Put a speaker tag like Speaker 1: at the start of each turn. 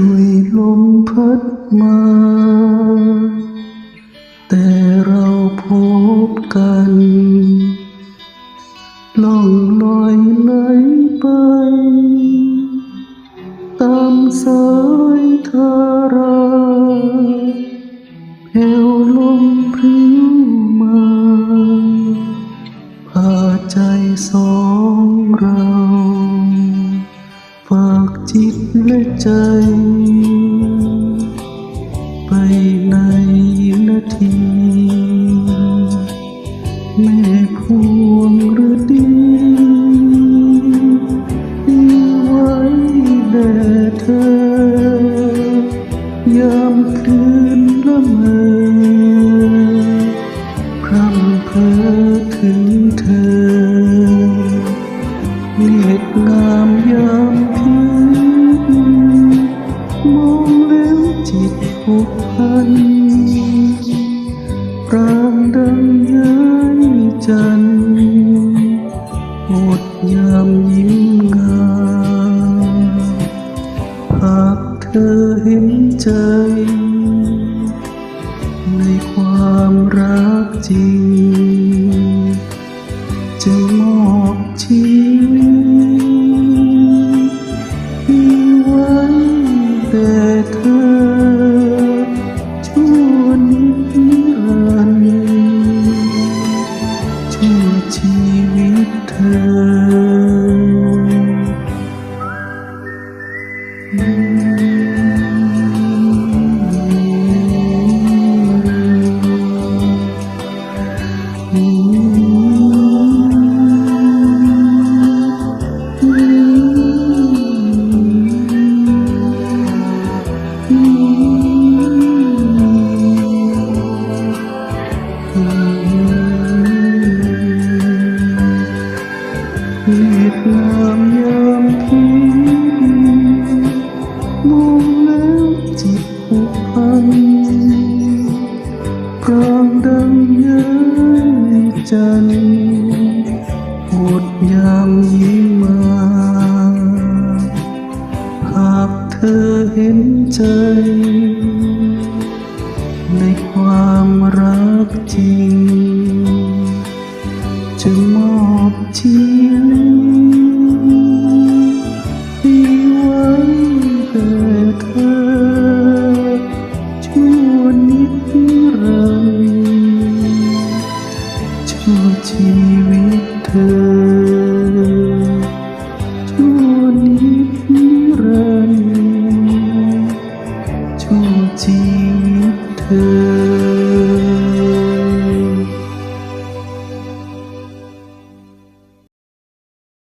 Speaker 1: ด้วยลมพัดมา แต่เราพบกันล่องลอยไหลไป ตามสายทาราแผ่วลมพริ้วมาพาใจสองเรา และใจ ไปในนาที แม่พวงหรือดีที่ไว้แด่เธอยามคืนละเมอ มองแล้วจิตผูกพันปรางดังย้ายจันทร์หดยามยิ้มงามหากเธอเห็นใจ ในความรักจริงจะ ชีวิตเธอ เลียดงามยามพิมองแล้วจิตผูกพันปรางดังย้ายจันทร์โหดยามยิ้มมา หากเธอเห็นใจ ในความรักจริง ชั่วชีวิตเธอ